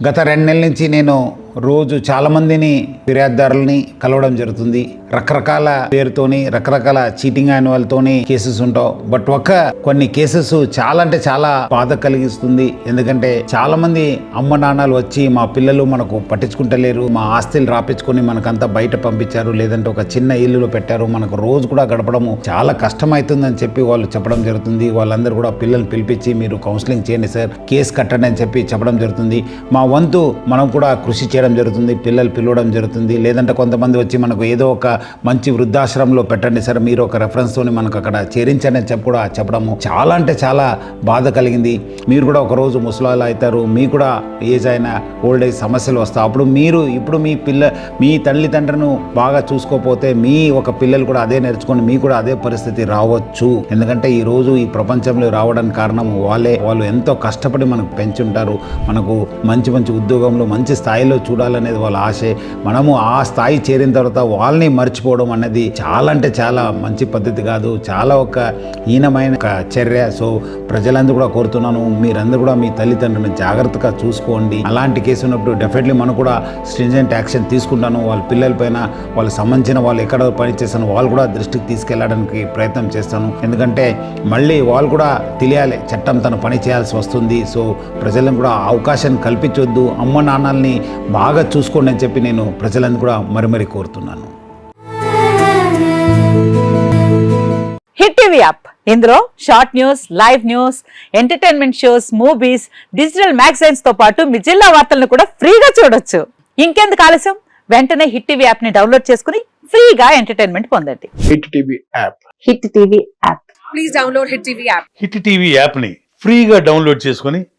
గత రెండు నెలల నుంచి నేను రోజు చాలామందిని ఫిర్యాదుదారులని కలవడం జరుగుతుంది. రకరకాల పేరుతోని రకరకాల చీటింగ్ అయిన వాళ్ళతోని కేసెస్ ఉంటావు. బట్ ఒక కొన్ని కేసెస్ చాలా అంటే చాలా బాధ కలిగిస్తుంది. ఎందుకంటే చాలా మంది అమ్మ నాన్నలు వచ్చి మా పిల్లలు మనకు పట్టించుకుంటలేరు మా ఆస్తులు రాపించుకొని మనకంతా బయట పంపించారు లేదంటే ఒక చిన్న ఇల్లులో పెట్టారు. మనకు రోజు కూడా గడపడము చాలా కష్టం అని చెప్పి వాళ్ళు చెప్పడం జరుగుతుంది. వాళ్ళందరూ కూడా పిల్లల్ని పిలిపించి మీరు కౌన్సిలింగ్ చేయండి సార్ కేసు కట్టండి అని చెప్పి చెప్పడం జరుగుతుంది. మా వంతు మనం కూడా కృషి చేయడం జరుగుతుంది పిల్లలు పిలవడం జరుగుతుంది. లేదంటే కొంతమంది వచ్చి మనకు ఏదో ఒక మంచి వృద్ధాశ్రమంలో పెట్టండి సార్ మీరు ఒక రెఫరెన్స్తోని మనకు అక్కడ చేరించండి అని చెప్పి కూడా చెప్పడము చాలా అంటే చాలా బాధ కలిగింది. మీరు కూడా ఒక రోజు ముసలాలు అవుతారు మీ కూడా ఏజ్ అయిన ఓల్డ్ ఏజ్ సమస్యలు వస్తాయి. అప్పుడు మీరు ఇప్పుడు మీ పిల్ల మీ తల్లిదండ్రులను బాగా చూసుకోకపోతే మీ ఒక పిల్లలు కూడా అదే నేర్చుకొని మీ కూడా అదే పరిస్థితి రావచ్చు. ఎందుకంటే ఈ రోజు ఈ ప్రపంచంలో రావడానికి కారణం వాళ్ళే. వాళ్ళు ఎంతో కష్టపడి మనకు పెంచుంటారు. మనకు మంచి మంచి ఉద్యోగంలో మంచి స్థాయిలో చూ చూడాలనేది వాళ్ళ ఆశే. మనము ఆ స్థాయి చేరిన తర్వాత వాళ్ళని మర్చిపోవడం అనేది చాలా అంటే చాలా మంచి పద్ధతి కాదు. చాలా ఒక హీనమైన ఒక చర్య. సో ప్రజలందరూ కూడా కోరుతున్నాను మీరందరూ కూడా మీ తల్లిదండ్రులను జాగ్రత్తగా చూసుకోండి. అలాంటి కేసు ఉన్నప్పుడు డెఫినెట్లీ మనం కూడా స్ట్రింజెంట్ యాక్షన్ తీసుకుంటాను. వాళ్ళ పిల్లల పైన వాళ్ళకి సంబంధించిన వాళ్ళు ఎక్కడ పనిచేస్తాను వాళ్ళు కూడా దృష్టికి తీసుకెళ్ళడానికి ప్రయత్నం చేస్తాను. ఎందుకంటే మళ్ళీ వాళ్ళు కూడా తెలియాలి చట్టం తన పని చేయాల్సి వస్తుంది. సో ప్రజలను కూడా అవకాశం అవకాశాన్ని కల్పించొద్దు. అమ్మ నాన్నల్ని బాగా చూసుకోండి అని చెప్పి నేను ప్రజలను కూడా మరి మరి కోరుతున్నాను. Hit TV app. ఇందులో short news live news entertainment shows movies digital మ్యాగజైన్స్తో పాటు మీ జిల్లా వార్తలను కూడా ఫ్రీగా చూడొచ్చు. ఇంకెందుకు ఆలస్యం? వెంటనే హిట్ టీవీ యాప్ని డౌన్లోడ్ చేసుకుని ఫ్రీగా ఎంటర్టైన్మెంట్ పొందండి. Hit TV app. Hit TV app. Please download Hit TV app. Hit TV యాప్ని ఫ్రీగా డౌన్లోడ్ చేసుకొని